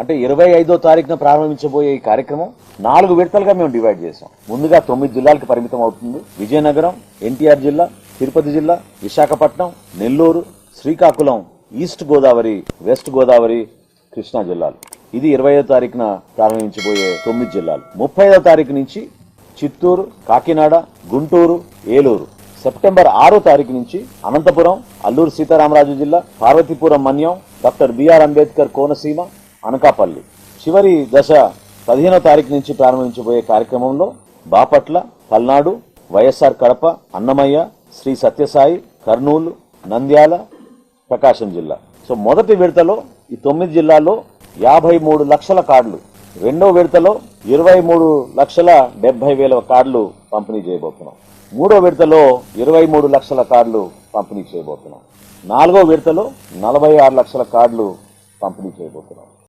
అంటే ఇరవై ఐదో తారీఖున ప్రారంభించబోయే ఈ కార్యక్రమం నాలుగు విడతలుగా మేము డివైడ్ చేసాం ముందుగా తొమ్మిది జిల్లాలకు పరిమితం అవుతుంది. విజయనగరం ఎన్టీఆర్ జిల్లా తిరుపతి జిల్లా విశాఖపట్నం నెల్లూరు శ్రీకాకుళం ఈస్ట్ గోదావరి వెస్ట్ గోదావరి కృష్ణా జిల్లాలు. ఇది ఇరవై తారీఖున ప్రారంభించబోయే తొమ్మిది జిల్లాలు. ముప్పై తారీఖు నుంచి చిత్తూరు కాకినాడ గుంటూరు ఏలూరు. సెప్టెంబర్ ఆరో తారీఖు నుంచి అనంతపురం అల్లూరు సీతారామరాజు జిల్లా పార్వతీపురం మన్యం డాక్టర్ బిఆర్ అంబేద్కర్ కోనసీమ అనకాపల్లి. చివరి దశ పదిహేనో తారీఖు నుంచి ప్రారంభించబోయే కార్యక్రమంలో బాపట్ల పల్నాడు వైఎస్ఆర్ కడప అన్నమయ్య శ్రీ సత్యసాయి కర్నూలు నంద్యాల ప్రకాశం జిల్లా. సో మొదటి విడతలో ఈ తొమ్మిది జిల్లాల్లో యాభై మూడు లక్షల కార్డులు రెండో విడతలో ఇరవై మూడు లక్షల డెబ్బై వేల కార్డులు పంపిణీ చేయబోతున్నాం. మూడో విడతలో ఇరవై మూడు లక్షల కార్డులు పంపిణీ చేయబోతున్నాం. నాలుగో విడతలో నలభై ఆరు లక్షల కార్డులు పంపిణీ చేయబోతున్నాం.